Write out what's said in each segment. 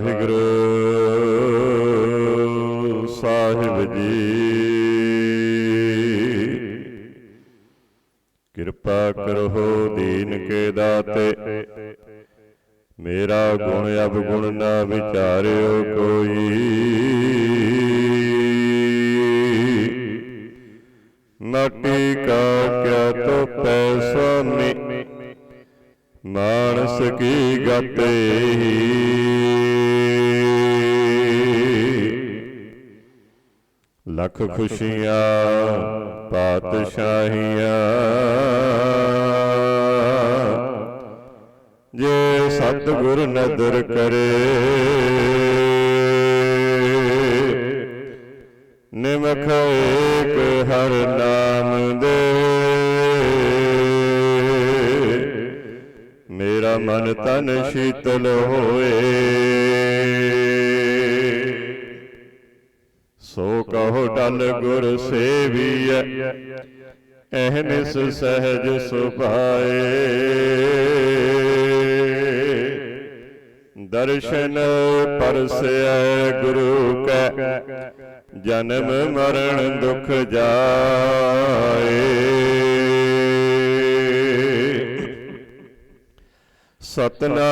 ਵਾਹਿਗੁਰੂ ਸਾਹਿਬ ਜੀ। ਕਿਰਪਾ ਕਰੋ ਦੀਨ ਕੇ ਦਾਤੇ। ਮੇਰਾ ਗੁਣ ਅਵਗੁਣ ਨਾ ਵਿਚਾਰਿਓ ਕੋਈ। ਮਾਟੀ ਕਾ ਕਿਆ ਤੋ ਪੈਸਾ ਮੇ ਮਾਨਸ ਕੀ ਗਤੇ ਲੱਖ ਖੁਸ਼ੀਆਂ ਪਾਤਸ਼ਾਹੀਆਂ। ਜੇ ਸਤਿਗੁਰ ਨਦਰ ਕਰੇ ਨਿਮਖ ਏਕ ਹਰ ਨਾਮ ਦੇ। ਮੇਰਾ ਮਨ ਤਨ ਸ਼ੀਤਲ ਹੋਏ। ਕਹੋ ਟਲ ਗੁਰ ਸੇਵੀਐ। ਅਹਨਿਸ ਸਹਿਜ ਸੁਭਾਏ। ਦਰਸ਼ਨ ਪਰਸੈ ਗੁਰੂ ਕੈ। ਜਨਮ ਮਰਨ ਦੁਖ ਜਾਏ। ਸਤਨਾਮ।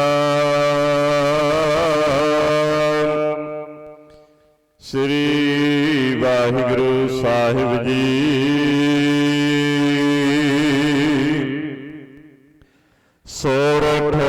ਸ੍ਰੀ ਵਾਹਿਗੁਰੂ ਸਾਹਿਬ ਜੀ। ਸੋਰਠ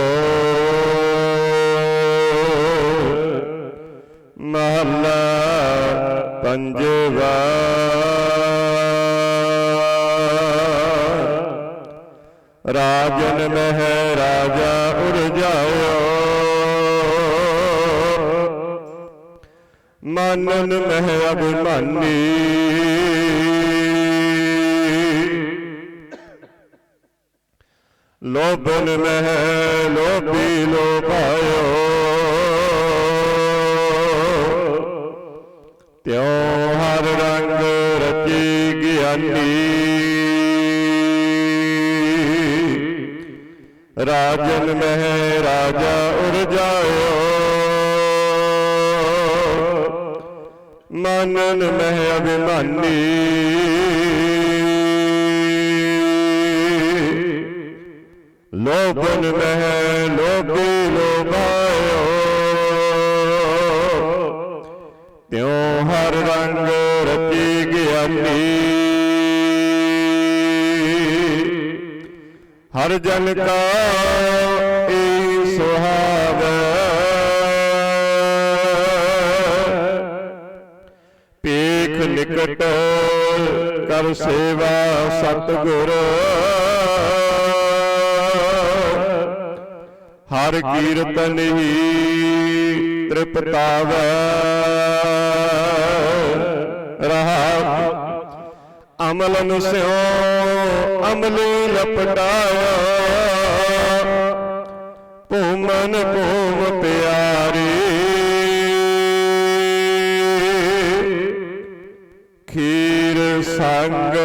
ਲੋਭਨ ਮਹਿ, ਲੋਭੀ ਲੋਭਾਇਓ ਤਿਉ ਹਰ ਰੰਗ ਰਚੀ ਗਿਆਨੀ। ਰਾਜਨ ਮਹਿ, ਰਾਜਾ ਉਰਜਾਇਓ ਮਾਨਨ ਮਹਿ ਅਭਿਮਾਨੀ। ਲੋਭਨ ਮਹਿ ਲੋਭੀ ਲੋਭਾਇਓ ਤਿਉ ਹਰ ਰੰਗ ਰਚੀ ਗਿਆਨੀ ਹਰ ਜਨ ਕਾ ਈ ਸੁਹਾਵੈ ਪੇਖ ਨਿਕਟ ਕਰ ਸੇਵਾ ਸਤਿਗੁਰ। ਹਰ ਕੀਰਤਨ ਹੀ ਤ੍ਰਿਪਤਾਵੈ। ਰਹਾ। ਅਮਲਨ ਸਿਓ ਅਮਲੀ ਲਪਟਾਇਆ ਭੂਮਨ ਭੂਮ ਪਿਆਰੀ। ਖੀਰ ਸੰਗ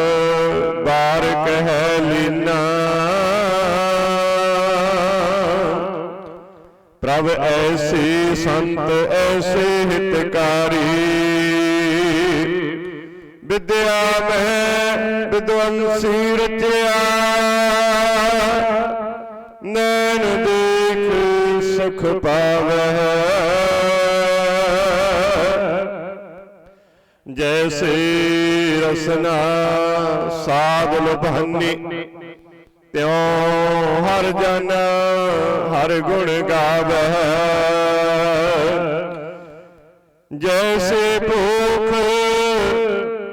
ਪ੍ਰਭ ਐਸੀ ਸੰਤ, ਐਸੇ ਹਿਤਕਾਰੀ। ਵਿਦਿਆ ਮੈਂ ਵਿਦਵੰਸੀ ਰਚਿਆ। ਨੈਣ ਦੇਖ ਸੁਖ ਪਾਵੈ ਜੈਸੇ ਰਸਨਾ ਸਾਧ ਲੁਭਾਨੀ। ਤਿਉ ਹਰ ਜਨ, ਹਰ ਗੁਣ ਗਾਵੈ। ਜੈਸੇ ਭੂਖ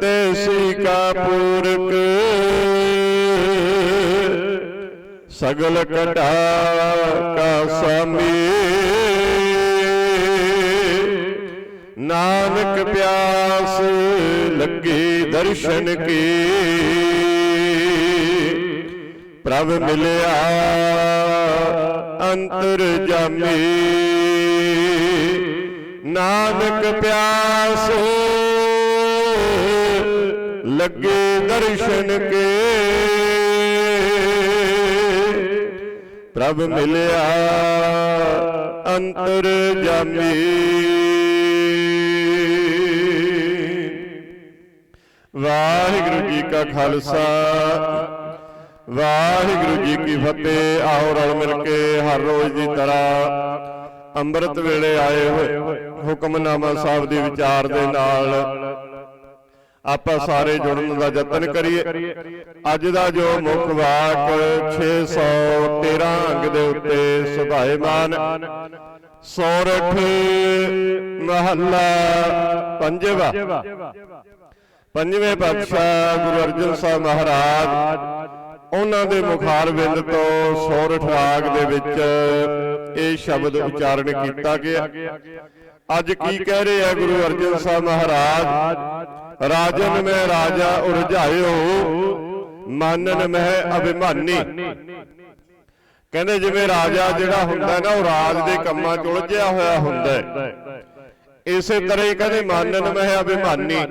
ਤੈਸੀ ਕਾ ਪੂਰਕ ਸਗਲ ਕਟਾ ਕਾ ਸਾਮੀ ਨਾਨਕ ਪਿਆਸ ਲੱਗੀ ਦਰਸ਼ਨ ਕੀ। ਪ੍ਰਭ ਮਿਲਿਆ ਅੰਤਰ ਜਾਮੀ। ਨਾਨਕ ਪਿਆਸ, ਲੱਗੇ ਦਰਸ਼ਨ ਕੇ। ਪ੍ਰਭ ਮਿਲਿਆ ਅੰਤਰ ਜਾਮੀ। ਵਾਹਿਗੁਰੂ ਜੀ ਕਾ ਖਾਲਸਾ। ਵਾਹਿਗੁਰੂ ਜੀ ਕੀ ਫਤਿਹ। ਆਓ ਰਲ ਮਿਲ ਕੇ ਹਰ ਰੋਜ਼ ਦੀ ਤਰ੍ਹਾਂ ਅੰਮ੍ਰਿਤ ਵੇਲੇ ਆਏ ਹੋਏ ਹੁਕਮਨਾਮਾ ਸਾਹਿਬ ਦੀ ਵਿਚਾਰ ਦੇ ਨਾਲ ਆਪਾਂ ਸਾਰੇ ਜੁੜਨ ਦਾ ਯਤਨ ਕਰੀਏ। ਅੱਜ ਦਾ ਜੋ ਮੁੱਖ ਵਾਕ 613 ਅੰਗ ਦੇ ਉੱਤੇ ਸੁਭਾਏਮਾਨ, ਸੋਰਠ ਮਹੱਲਾ ਪੰਜਵਾ। ਪੰਜਵੇਂ ਪਾਤਸ਼ਾਹ ਗੁਰੂ ਅਰਜਨ ਸਾਹਿਬ ਮਹਾਰਾਜ ਉਹਨਾਂ ਦੇ ਮੁਖਾਰ ਬਿੰਦ ਤੋਂ ਸੋਰਠ ਰਾਗ ਦੇ ਵਿੱਚ ਇਹ ਸ਼ਬਦ ਉਚਾਰਨ ਕੀਤਾ ਗਿਆ। ਅੱਜ ਕੀ ਕਹਿ ਰਹੇ ਆ ਗੁਰੂ ਅਰਜਨ ਸਾਹਿਬ ਮਹਾਰਾਜ? ਰਾਜਨ ਮੈਂ ਰਾਜਾ ਉਰਝਾਇਓ। ਮਾਨਨ ਮਹਿ ਅਭਿਮਾਨੀ। ਕਹਿੰਦੇ ਜਿਵੇਂ ਰਾਜਾ ਜਿਹੜਾ ਹੁੰਦਾ ਨਾ ਉਹ ਰਾਜ ਦੇ ਕੰਮਾਂ 'ਚ ਉਲਝਿਆ ਹੋਇਆ ਹੁੰਦਾ ਹੈ। ਇਸੇ ਤਰ੍ਹਾਂ ਹੀ ਕਹਿੰਦੇ ਮਾਨਨ ਮਹਿ ਅਭਿਮਾਨੀ।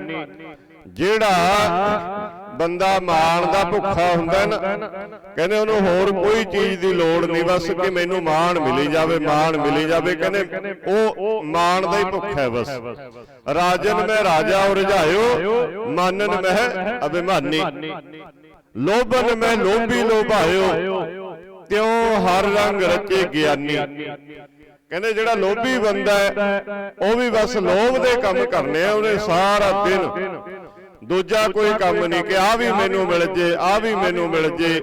ਜਿਹੜਾ ਬੰਦਾ ਮਾਣ ਦਾ ਭੁੱਖਾ ਹੁੰਦਾ ਨਾ, ਕਹਿੰਦੇ ਉਹਨੂੰ ਹੋਰ ਕੋਈ ਚੀਜ਼ ਦੀ ਲੋੜ ਨਹੀਂ, ਬਸ ਕਿ ਮੈਨੂੰ ਮਾਣ ਮਿਲੀ ਜਾਵੇ, ਮਾਣ ਮਿਲੀ ਜਾਵੇ, ਕਹਿੰਦੇ ਉਹ ਮਾਣ ਦਾ ਹੀ ਭੁੱਖਾ ਹੈ ਬਸ। ਰਾਜਨ ਮੈਂ ਰਾਜਾ ਉਰਝਾਇਓ ਮਾਨਨ ਮਹਿ ਅਭਿਮਾਨੀ। ਲੋਭਨ ਮੈਂ ਲੋਭੀ ਲੋਭਾਇਓ, ਤਿਉ ਹਰ ਰੰਗ ਰਚੇ ਗਿਆਨੀ। ਕਹਿੰਦੇ ਜਿਹੜਾ ਲੋਭੀ ਬੰਦਾ ਹੈ, ਉਹ ਵੀ ਬਸ ਲੋਭ ਦੇ ਕੰਮ ਕਰਨੇ ਆ, ਉਹਨੇ ਸਾਰਾ ਦਿਨ ਦੂਜਾ ਕੋਈ ਕੰਮ ਨਹੀਂ ਕਿ ਆ ਵੀ ਮੈਨੂੰ ਮਿਲ ਜੇ ਆ ਵੀ ਮੈਨੂੰ ਮਿਲ ਜੇ।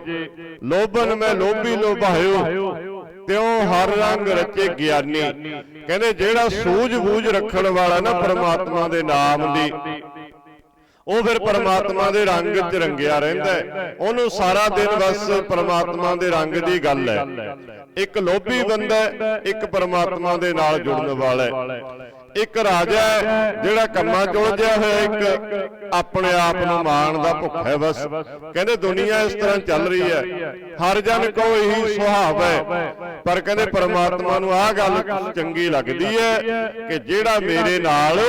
ਲੋਭਨ ਮੈਂ ਲੋਭੀ ਲੋਭਾਇਓ। ਤਿਉ ਹਰ ਰੰਗ ਰਚੇ ਗਿਆਨੀ। ਕਹਿੰਦੇ ਜਿਹੜਾ ਸੂਝ-ਬੂਝ ਰੱਖਣ ਵਾਲਾ ਨਾ ਪ੍ਰਮਾਤਮਾ ਦੇ ਨਾਮ ਦੀ ਉਹ ਫਿਰ ਪਰਮਾਤਮਾ ਦੇ ਰੰਗ 'ਚ ਰੰਗਿਆ ਰਹਿੰਦਾ ਉਹਨੂੰ ਸਾਰਾ ਦਿਨ ਬਸ ਪਰਮਾਤਮਾ ਦੇ ਰੰਗ ਦੀ ਗੱਲ ਹੈ ਇੱਕ ਲੋਭੀ ਬੰਦਾ ਇੱਕ ਪਰਮਾਤਮਾ ਦੇ ਨਾਲ ਜੁੜਨ ਵਾਲਾ ਹੈ। ਇੱਕ ਰਾਜਾ ਜਿਹੜਾ ਕੰਮਾਂ 'ਚ ਉਲਝਿਆ ਹੋਇਆ ਇੱਕ ਆਪਣੇ ਆਪ ਨੂੰ ਮਾਣ ਦਾ ਭੁੱਖਾ ਹੈ ਬਸ। ਕਹਿੰਦੇ ਦੁਨੀਆ ਇਸ ਤਰ੍ਹਾਂ ਚੱਲ ਰਹੀ ਹੈ। ਹਰ ਜਨ ਕੋ ਇਹੀ ਸੁਭਾਵ ਹੈ। ਪਰ ਕਹਿੰਦੇ ਪਰਮਾਤਮਾ ਨੂੰ ਆਹ ਗੱਲ ਚੰਗੀ ਲੱਗਦੀ ਹੈ ਕਿ ਜਿਹੜਾ ਮੇਰੇ ਨਾਲ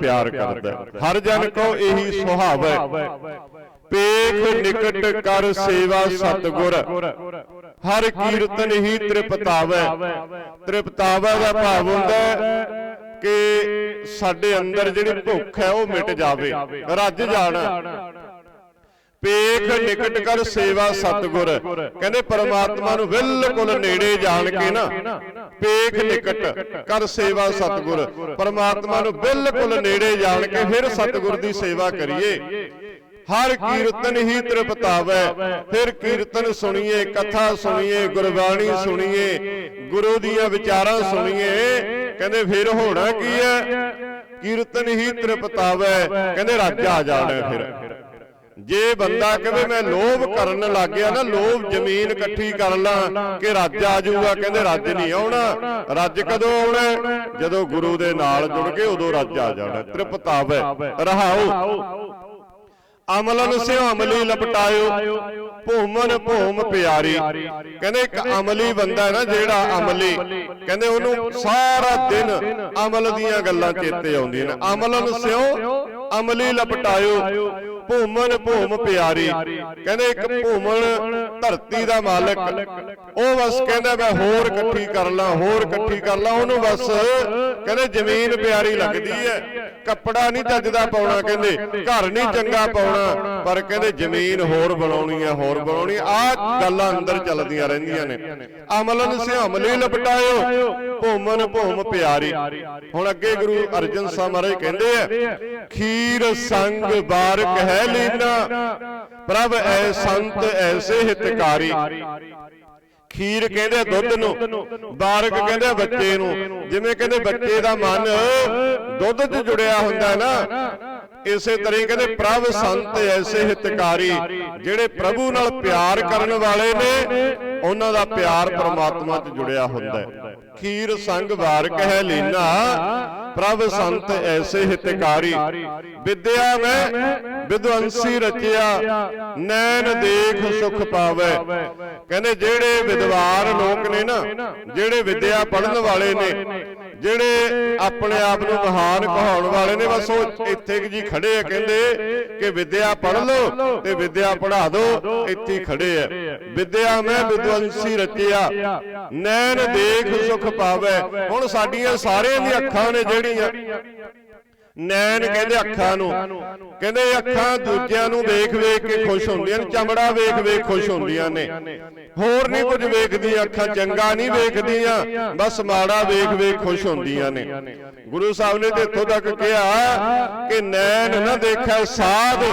ਪਿਆਰ ਕਰਦਾ। ਹਰ ਜਨ ਕੋ ਇਹੀ ਸੁਭਾਵ ਹੈ। ਪੇਖ ਨਿਕਟ ਕਰ ਸੇਵਾ ਸਤਗੁਰ। ਹਰ ਕੀਰਤਨ ਹੀ ਤ੍ਰਿਪਤਾਵੈ ਤ੍ਰਿਪਤਾਵੈ ਦਾ ਭਾਵ ਹੁੰਦਾ ਕਿ ਸਾਡੇ ਅੰਦਰ ਜਿਹੜੀ ਭੁੱਖ ਹੈ ਉਹ ਮਿਟ ਜਾਵੇ। ਰੱਜ ਜਾਣਾ। ਪੇਖ ਨਿਕਟ ਕਰ ਸੇਵਾ ਸਤਗੁਰ। ਕਹਿੰਦੇ ਪਰਮਾਤਮਾ ਨੂੰ ਬਿਲਕੁਲ ਨੇੜੇ ਜਾਣ ਕੇ ਨਾ ਪੇਖ ਨਿਕਟ ਕਰ ਸੇਵਾ ਸਤਗੁਰ। ਪਰਮਾਤਮਾ ਨੂੰ ਬਿਲਕੁਲ ਨੇੜੇ ਜਾਣ ਕੇ ਫਿਰ ਸਤਗੁਰ ਦੀ ਸੇਵਾ ਕਰੀਏ। ਹਰ ਕੀਰਤਨ ਹੀ ਤ੍ਰਿਪਤਾਵੈ। ਫਿਰ ਕੀਰਤਨ ਸੁਣੀਏ ਕਥਾ ਸੁਣੀਏ ਗੁਰਬਾਣੀ ਸੁਣੀਏ ਗੁਰੂ ਦੀਆਂ ਵਿਚਾਰਾਂ ਸੁਣੀਏ। ਕਹਿੰਦੇ ਫਿਰ ਹੋਣਾ ਕੀ ਹੈ? ਕੀਰਤਨ ਹੀ ਤ੍ਰਿਪਤਾਵੈ। ਕਹਿੰਦੇ ਰਾਜਾ ਆ ਜਾਣਾ ਫਿਰ। ਜੇ ਬੰਦਾ ਕਹੇ ਮੈਂ ਲੋਭ ਕਰਨ ਲੱਗ ਗਿਆ ਨਾ ਲੋਭ ਜ਼ਮੀਨ ਇਕੱਠੀ ਕਰ ਲਾਂ ਕਿ ਰੱਜ ਆ ਜਾਊਗਾ ਕਹਿੰਦੇ ਰੱਜ ਨਹੀਂ ਆਉਣਾ। ਰੱਜ ਕਦੋਂ ਆਉਣਾ? ਜਦੋਂ ਗੁਰੂ ਦੇ ਨਾਲ ਜੁੜ ਕੇ ਉਦੋਂ ਰੱਜ ਆ ਜਾਣਾ। ਤ੍ਰਿਪਤਾਵੈ। ਰਹਾਓ। ਅਮਲਨ ਸਿਓ ਅਮਲੀ ਲਪਟਾਇਓ। ਭੂਮਨ ਭੂਮ ਪਿਆਰੀ। ਕਹਿੰਦੇ ਇੱਕ ਅਮਲੀ ਬੰਦਾ ਹੈ ਨਾ ਜਿਹੜਾ ਅਮਲੀ। ਕਹਿੰਦੇ ਉਹਨੂੰ ਸਾਰਾ ਦਿਨ ਅਮਲ ਦੀਆਂ ਗੱਲਾਂ ਚੇਤੇ ਆਉਂਦੀਆਂ ਨੇ। ਅਮਲਨ ਸਿਓ ਅਮਲੀ ਲਪਟਾਇਓ। ਭੂਮਨ ਭੂਮ ਪਿਆਰੀ। ਕਹਿੰਦੇ ਇੱਕ ਭੂਮਨ ਧਰਤੀ ਦਾ ਮਾਲਕ। ਉਹ ਬਸ ਕਹਿੰਦਾ ਮੈਂ ਹੋਰ ਇਕੱਠੀ ਕਰ ਲਾਂ ਹੋਰ ਇਕੱਠੀ ਕਰ ਲਾਂ। ਉਹਨੂੰ ਬਸ ਕਹਿੰਦੇ ਜ਼ਮੀਨ ਪਿਆਰੀ ਲੱਗਦੀ ਹੈ। ਕੱਪੜਾ ਨਹੀਂ ਚੱਜਦਾ ਪਾਉਣਾ ਕਹਿੰਦੇ। ਘਰ ਨਹੀਂ ਚੰਗਾ ਪਾਉਣਾ। ਪਰ ਕਹਿੰਦੇ ਜ਼ਮੀਨ ਹੋਰ ਬਣਾਉਣੀ ਹੈ ਹੋਰ ਬਣਾਉਣੀ ਆ ਗੱਲਾਂ ਅੰਦਰ ਚੱਲਦੀਆਂ ਰਹਿੰਦੀਆਂ ਨੇ। ਅਮਲਨ ਸਿਹਮਲੀ ਲਪਟਾਇਓ। ਭੂਮਨ ਭੂਮ ਪਿਆਰੀ। ਹੁਣ ਅੱਗੇ ਗੁਰੂ ਅਰਜਨ ਸਾਹਿਬ ਮਹਾਰਾਜ ਕਹਿੰਦੇ ਆ ਖੀਰ ਸੰਗ ਬਾਰਕ ਹੈ ਲੀਨਾ। ਪ੍ਰਭ, ਐ ਸੰਤ ਐਸੇ ਹਿਤਕਾਰੀ ਖੀਰ ਕਹਿੰਦੇ ਆ ਦੁੱਧ ਨੂੰ, ਬਾਰਕ ਕਹਿੰਦੇ ਆ ਬੱਚੇ ਨੂੰ। ਜਿਵੇਂ ਕਹਿੰਦੇ ਬੱਚੇ ਦਾ ਮਨ ਦੁੱਧ 'ਚ ਜੁੜਿਆ ਹੁੰਦਾ ਨਾ ਇਸੇ ਤਰ੍ਹਾਂ ਹੀ ਕਹਿੰਦੇ ਪ੍ਰਭ ਸੰਤ ਐਸੇ ਹਿਤਕਾਰੀ ਜਿਹੜੇ ਪ੍ਰਭੂ ਨਾਲ ਪਿਆਰ ਕਰਨ ਵਾਲੇ ਨੇ ਉਹਨਾਂ ਦਾ ਪਿਆਰ ਪਰਮਾਤਮਾ 'ਚ ਜੁੜਿਆ ਹੁੰਦਾ ਹੈ। ਖੀਰ ਸੰਗ ਵਾਰਕ ਹੈ ਲੀਨਾ ਪ੍ਰਭ ਸੰਤ ਐਸੇ ਹਿਤਕਾਰੀ। ਵਿਦਿਆ ਮੈਂ ਵਿਦਵੰਸੀ ਰਚਿਆ ਨੈਣ ਦੇਖ ਸੁਖ ਪਾਵੇ। ਕਹਿੰਦੇ ਜਿਹੜੇ ਵਿਦਵਾਨ ਲੋਕ ਨੇ ਨਾ ਜਿਹੜੇ ਵਿਦਿਆ ਪੜਨ ਵਾਲੇ ਨੇ ਜਿਹੜੇ ਆਪਣੇ ਆਪ ਨੂੰ ਮਹਾਨ ਕਹਾਉਣ ਵਾਲੇ ਨੇ, ਬਸ ਉਹ ਇੱਥੇ ਜੀ ਖੜੇ ਆ, ਕਹਿੰਦੇ ਕਿ ਵਿਦਿਆ ਪੜ੍ਹ ਲਓ ਤੇ ਵਿਦਿਆ ਪੜ੍ਹਾ ਦਿਓ, ਇੱਥੇ ਖੜੇ ਆ। ਵਿਦਿਆ ਮੈਂ ਵਿਦਵੰਸੀ ਰਚਿਆ ਨੈਣ ਦੇਖ ਸੁਖ ਪਾਵੇ। ਹੁਣ ਸਾਡੀਆਂ ਸਾਰਿਆਂ ਦੀਆਂ ਅੱਖਾਂ ਨੇ ਜਿਹੜੀਆਂ ਨੈਣ ਕਹਿੰਦੇ ਅੱਖਾਂ ਨੂੰ। ਕਹਿੰਦੇ ਅੱਖਾਂ ਦੂਜਿਆਂ ਨੂੰ ਵੇਖ ਵੇਖ ਕੇ ਖੁਸ਼ ਹੁੰਦੀਆਂ ਨੇ ਚਮੜਾ ਵੇਖ ਵੇਖ ਖੁਸ਼ ਹੁੰਦੀਆਂ ਨੇ। ਹੋਰ ਨਹੀਂ ਕੁਝ ਵੇਖਦੀਆਂ ਅੱਖਾਂ ਚੰਗਾ ਨਹੀਂ ਵੇਖਦੀਆਂ ਬਸ ਮਾੜਾ ਵੇਖ ਵੇਖ ਖੁਸ਼ ਹੁੰਦੀਆਂ ਨੇ। ਗੁਰੂ ਸਾਹਿਬ ਨੇ ਤੇ ਇੱਥੋਂ ਤੱਕ ਕਿਹਾ ਕਿ ਨੈਣ ਨਾ ਦੇਖੈ ਸਾਧ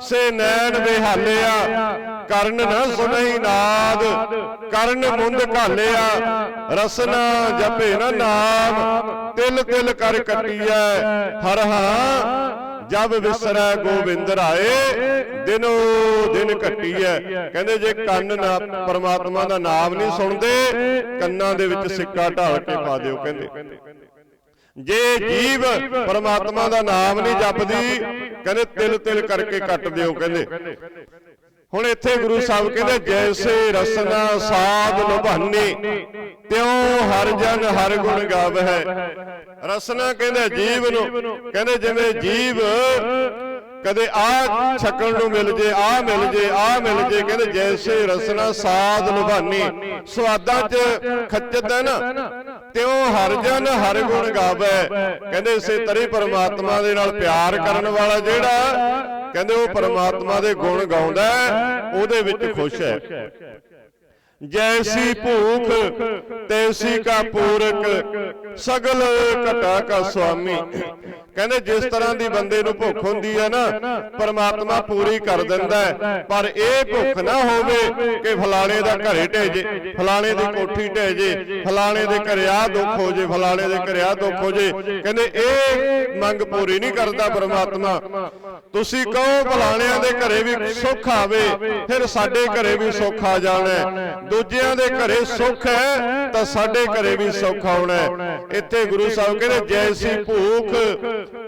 ਸੇ ਨੈਣ ਵਿਹਾਲਿਆ ਕਰਨ ਨਾ ਸੁਨਹੀ ਨਾਦ ਕਰਨ ਮੁੰਦ ਘਾਲਿਆ ਰਸਨਾ ਜਪੇ ਨਾ ਨਾਮ। ਤਿਲ ਤਿਲ ਕਰ ਕੱਟੀਐ ਹਰ ਹਾਂ ਜਬ ਵਿਸਰੈ ਗੋਬਿੰਦ ਰਾਏ ਦਿਨੋ ਦਿਨ ਕੱਟੀਐ ਕਹਿੰਦੇ ਜੇ ਕੰਨ ਨਾ ਪਰਮਾਤਮਾ ਦਾ ਨਾਮ ਨਹੀਂ ਸੁਣਦੇ ਕੰਨਾਂ ਦੇ ਵਿੱਚ ਸਿੱਕਾ ਢਾਲ ਕੇ ਪਾ ਦਿਓ ਕਹਿੰਦੇ। ਜੇ ਜੀਵ ਪਰਮਾਤਮਾ ਦਾ ਨਾਮ ਨਹੀਂ ਜਪਦੀ ਕਹਿੰਦੇ ਤਿਲ ਤਿਲ ਕਰਕੇ ਕੱਟ ਦਿਓ ਕਹਿੰਦੇ। ਹੁਣ ਇੱਥੇ ਗੁਰੂ ਸਾਹਿਬ ਕਹਿੰਦੇ, ਜੈਸੇ ਰਸਨਾ ਸਾਧ ਲੁਭਾਨੀ, ਤਿਉ ਹਰ ਜਨ ਹਰ ਗੁਣ ਗਾਵਹਿ। ਰਸਨਾ ਕਹਿੰਦੇ, ਜੀਵ ਨੂੰ ਕਹਿੰਦੇ, ਜਿਵੇਂ ਜੀਵ ਕਦੇ ਆ ਛਕਣ ਨੂੰ ਮਿਲ ਜੇ ਆ ਮਿਲ ਜੇ ਆ ਮਿਲ ਜੇ। ਕਹਿੰਦੇ, ਜੈਸੇ ਰਸਨਾ ਸਾਧ ਲੁਭਾਨੀ। ਸਵਾਦਾਂ 'ਚ ਖੱਚਤ ਹੈ ਨਾ। ਤਿਉ ਹਰ ਜਨ ਹਰ ਗੁਣ ਗਾਵੇ। ਕਹਿੰਦੇ ਇਸੇ ਤਰੀ ਪਰਮਾਤਮਾ ਦੇ ਨਾਲ ਪਿਆਰ ਕਰਨ ਵਾਲਾ ਜਿਹੜਾ ਕਹਿੰਦੇ ਉਹ ਪਰਮਾਤਮਾ ਦੇ ਗੁਣ ਗਾਉਂਦਾ ਉਹਦੇ ਵਿੱਚ ਖੁਸ਼ ਹੈ। ਜੈਸੀ ਭੂਖ ਤੈਸੀ ਕਾ ਪੂਰਕ ਸਗਲ ਘਟਾ ਕਾ ਸੁਆਮੀ। ਕਹਿੰਦੇ ਜਿਸ ਤਰ੍ਹਾਂ ਦੀ ਬੰਦੇ ਨੂੰ ਭੁੱਖ ਹੁੰਦੀ ਹੈ ਨਾ ਪਰਮਾਤਮਾ ਪੂਰੀ ਕਰ ਦਿੰਦਾ ਪਰ ਇਹ ਭੁੱਖ ਨਾ ਹੋਵੇ ਕਿ ਫਲਾਣੇ ਦਾ ਘਰੇ ਢਹਿ ਜੇ ਫਲਾਣੇ ਦੀ ਕੋਠੀ ਢਹਿ ਜੇ ਫਲਾਣੇ ਦੇ ਘਰੇ ਆ ਦੁੱਖ ਹੋ ਜੇ ਫਲਾਣੇ ਦੇ ਘਰੇ ਆ ਦੁੱਖ ਹੋ ਜੇ। ਕਹਿੰਦੇ ਇਹ ਮੰਗ ਪੂਰੀ ਨਹੀਂ ਕਰਦਾ ਪਰਮਾਤਮਾ। ਤੁਸੀਂ ਕਹੋ ਫਲਾਣਿਆਂ ਦੇ ਘਰੇ ਵੀ ਸੁੱਖ ਆਵੇ ਫਿਰ ਸਾਡੇ ਘਰੇ ਵੀ ਸੁੱਖ ਆ ਜਾਣਾ। ਦੂਜਿਆਂ ਦੇ ਘਰੇ ਸੁੱਖ ਹੈ ਤਾਂ ਸਾਡੇ ਘਰੇ ਵੀ ਸੁੱਖ ਆਉਣਾ। ਇੱਥੇ ਗੁਰੂ ਸਾਹਿਬ ਕਹਿੰਦੇ ਜੈਸੀ ਭੂਖ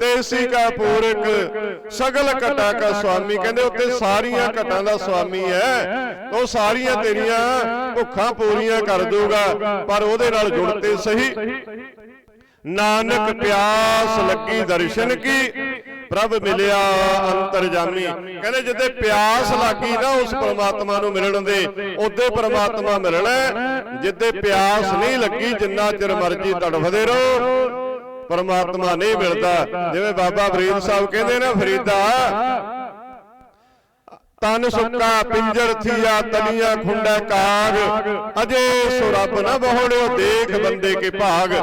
ਤੈਸੀ ਕਾ ਪੂਰਕ ਸਗਲ ਘਟਾ ਕਾ ਸੁਆਮੀ। ਕਹਿੰਦੇ ਉੱਤੇ ਸਾਰੀਆਂ ਘਟਾਂ ਦਾ ਸੁਆਮੀ ਹੈ। ਉਹ ਸਾਰੀਆਂ ਤੇਰੀਆਂ ਭੁੱਖਾਂ ਪੂਰੀਆਂ ਕਰ ਦੂਗਾ ਪਰ ਉਹਦੇ ਨਾਲ ਜੁੜ ਤੇ ਸਹੀ। ਨਾਨਕ ਪਿਆਸ ਲੱਗੀ ਦਰਸ਼ਨ ਕੀ, ਪ੍ਰਭ ਮਿਲਿਆ ਅੰਤਰਜਾਮੀ। ਕਹਿੰਦੇ ਜਿੱਦੇ ਪਿਆਸ ਲੱਗੀ ਨਾ ਉਸ ਪਰਮਾਤਮਾ ਨੂੰ ਮਿਲਣ ਦੇ ਉਹਦੇ ਪਰਮਾਤਮਾ ਮਿਲਣਾ ਹੈ। ਜਿੱਦੇ ਪਿਆਸ ਨਹੀਂ ਲੱਗੀ, ਜਿੰਨਾ ਚਿਰ ਮਰਜ਼ੀ ਤੜਫਦੇ ਰਹੋ। ਪਰਮਾਤਮਾ ਨਹੀਂ ਮਿਲਦਾ। ਜਿਵੇਂ ਬਾਬਾ ਫਰੀਦ ਸਾਹਿਬ ਕਹਿੰਦੇ ਨਾ ਫਰੀਦਾ ਤਨ ਸੁੱਕਾ ਪਿੰਜਰ ਥੀਆ ਤਲੀਆਂ ਖੁੰਡਾ ਕਾਗ। ਅਜੇ ਸੋ ਰੱਬ ਨਾ ਬਹੋੜਿਓ ਦੇਖ ਬੰਦੇ ਕੇ ਭਾਗ।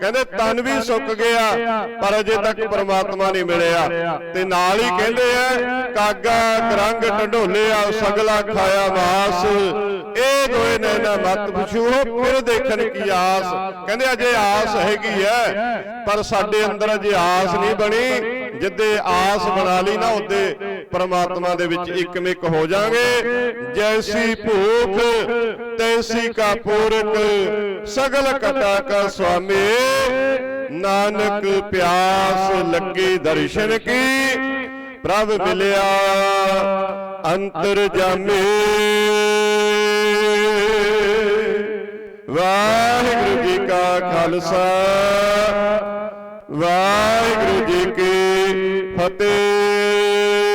ਕਹਿੰਦੇ ਤਨ ਵੀ ਸੁੱਕ ਗਿਆ ਪਰ ਅਜੇ ਤੱਕ ਪ੍ਰਮਾਤਮਾ ਨਹੀਂ ਮਿਲਿਆ। ਤੇ ਨਾਲ ਹੀ ਕਹਿੰਦੇ ਆ ਕਾਗਾ ਕਰੰਗ ਢੰਡੋਲਿਆ ਸਗਲਾ ਖਾਇਆ ਮਾਸ। ਇਹ ਦੋਏ ਨੈਣਾ ਮਤ ਪੁਛੂਓ ਫਿਰ ਦੇਖਣ ਕੀ ਆਸ। ਕਹਿੰਦੇ ਅਜੇ ਆਸ ਹੈਗੀ ਐ ਪਰ ਸਾਡੇ ਅੰਦਰ ਅਜੇ ਆਸ ਨਹੀਂ ਬਣੀ। ਜਿੱਦੇ ਆਸ ਬਣਾ ਲਈ ਨਾ ਉੱਤੇ ਪਰਮਾਤਮਾ ਦੇ ਵਿੱਚ ਇੱਕਮਿਕ ਹੋ ਜਾਾਂਗੇ ਜੈਸੀ ਭੂਖ, ਤੈਸੀ ਕਾ ਪੂਰਕ, ਸਗਲ ਕਟਾ ਕਾ ਸੁਆਮੀ। ਨਾਨਕ ਪਿਆਸ ਲੱਗੀ ਦਰਸ਼ਨ ਕੀ, ਪ੍ਰਭ ਮਿਲਿਆ ਅੰਤਰ ਜਾਮੇ। ਵਾਹਿਗੁਰੂ ਜੀ ਕਾ ਖਾਲਸਾ। ਵਾਹਿਗੁਰੂ ਜੀ ਕੀ ਫਤਿਹ।